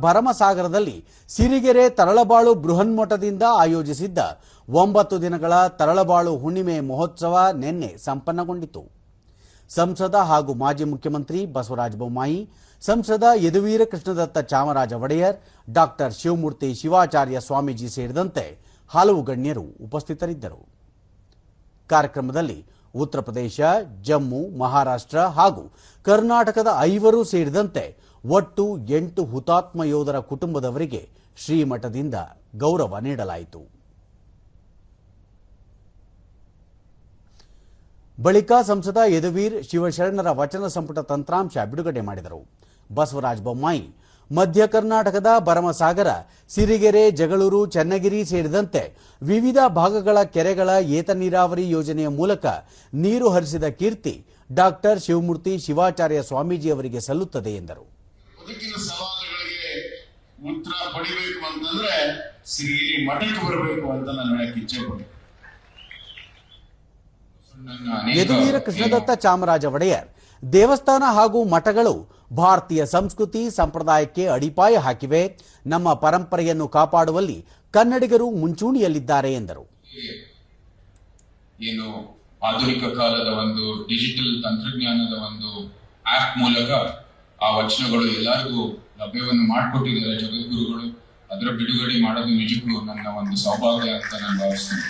ಭರಮಸಾಗರದಲ್ಲಿ ಸಿರಿಗೆರೆ ತರಳಬಾಳು ಬೃಹನ್ಮಠದಿಂದ ಆಯೋಜಿಸಿದ್ದ ಒಂಬತ್ತು ದಿನಗಳ ತರಳಬಾಳು ಹುಣ್ಣಿಮೆ ಮಹೋತ್ಸವ ನಿನ್ನೆ ಸಂಪನ್ನಗೊಂಡಿತು. ಸಂಸದ ಹಾಗೂ ಮಾಜಿ ಮುಖ್ಯಮಂತ್ರಿ ಬಸವರಾಜ ಬೊಮ್ಮಾಯಿ, ಸಂಸದ ಯದುವೀರ ಕೃಷ್ಣದತ್ತ ಚಾಮರಾಜ ಒಡೆಯರ್, ಡಾಕ್ಟರ್ ಶಿವಮೂರ್ತಿ ಶಿವಾಚಾರ್ಯ ಸ್ವಾಮೀಜಿ ಸೇರಿದಂತೆ ಹಲವು ಗಣ್ಯರು ಉಪಸ್ಥಿತರಿದ್ದರು. ಕಾರ್ಯಕ್ರಮದಲ್ಲಿ ಉತ್ತರ ಪ್ರದೇಶ, ಜಮ್ಮು, ಮಹಾರಾಷ್ಟ್ರ ಹಾಗೂ ಕರ್ನಾಟಕದ ಐವರು ಸೇರಿದಂತೆ ಒಟ್ಟು ಎಂಟು ಹುತಾತ್ಮ ಯೋಧರ ಕುಟುಂಬದವರಿಗೆ ಶ್ರೀಮಠದಿಂದ ಗೌರವ ನೀಡಲಾಯಿತು. ಬಳಿಕ ಸಂಸದ ಯದುವೀರ್ ಶಿವಶರಣರ ವಚನ ಸಂಪುಟ ತಂತ್ರಾಂಶ ಬಿಡುಗಡೆ ಮಾಡಿದರು. ಬಸವರಾಜ ಬೊಮ್ಮಾಯಿ, ಮಧ್ಯ ಕರ್ನಾಟಕದ ಭರಮಸಾಗರ, ಸಿರಿಗೆರೆ, ಜಗಳೂರು, ಚನ್ನಗಿರಿ ಸೇರಿದಂತೆ ವಿವಿಧ ಭಾಗಗಳ ಕೆರೆಗಳ ಏತ ನೀರಾವರಿ ಯೋಜನೆಯ ಮೂಲಕ ನೀರು ಹರಿಸಿದ ಕೀರ್ತಿ ಡಾಕ್ಟರ್ ಶಿವಮೂರ್ತಿ ಶಿವಾಚಾರ್ಯ ಸ್ವಾಮೀಜಿಯವರಿಗೆ ಸಲ್ಲುತ್ತದೆ ಎಂದರು. ಬದುಕಿನ ಸವಾಲುಗಳಿಗೆ ಉತ್ತರ ಪಡಿಬೇಕು ಅಂತಂದ್ರೆ ಸಿರಿಗಿರಿ ಮಠಕ್ಕೆ ಬರಬೇಕು ಅಂತ ನಾನು ಹೇಳಕ್ಕೆ ಇಚ್ಛೆ ಪಡ್ತೀನಿ ಯದುವೀರ ಕೃಷ್ಣದತ್ತ ಚಾಮರಾಜ ಒಡೆಯರ್ ದೇವಸ್ಥಾನ ಹಾಗೂ ಮಠಗಳು ಭಾರತೀಯ ಸಂಸ್ಕೃತಿ ಸಂಪ್ರದಾಯಕ್ಕೆ ಅಡಿಪಾಯ ಹಾಕಿವೆ. ನಮ್ಮ ಪರಂಪರೆಯನ್ನು ಕಾಪಾಡುವಲ್ಲಿ ಕನ್ನಡಿಗರು ಮುಂಚೂಣಿಯಲ್ಲಿದ್ದಾರೆ ಎಂದರು. ಏನು ಆಧುನಿಕ ಕಾಲದ ಒಂದು ಡಿಜಿಟಲ್ ತಂತ್ರಜ್ಞಾನದ ಒಂದು ಆಪ್ ಮೂಲಕ ಆ ವಚನಗಳು ಎಲ್ಲರಿಗೂ ಲಭ್ಯವನ್ನು ಮಾಡಿಕೊಟ್ಟಿದ್ದಾರೆ ಜಗದ್ಗುರುಗಳು. ಅದರ ಬಿಡುಗಡೆ ಮಾಡೋದು ನಿಜಕ್ಕೂ ನನ್ನ ಒಂದು ಸೌಭಾಗ್ಯ ಅಂತ ನಾನು ಭಾವಿಸ್ತೀನಿ.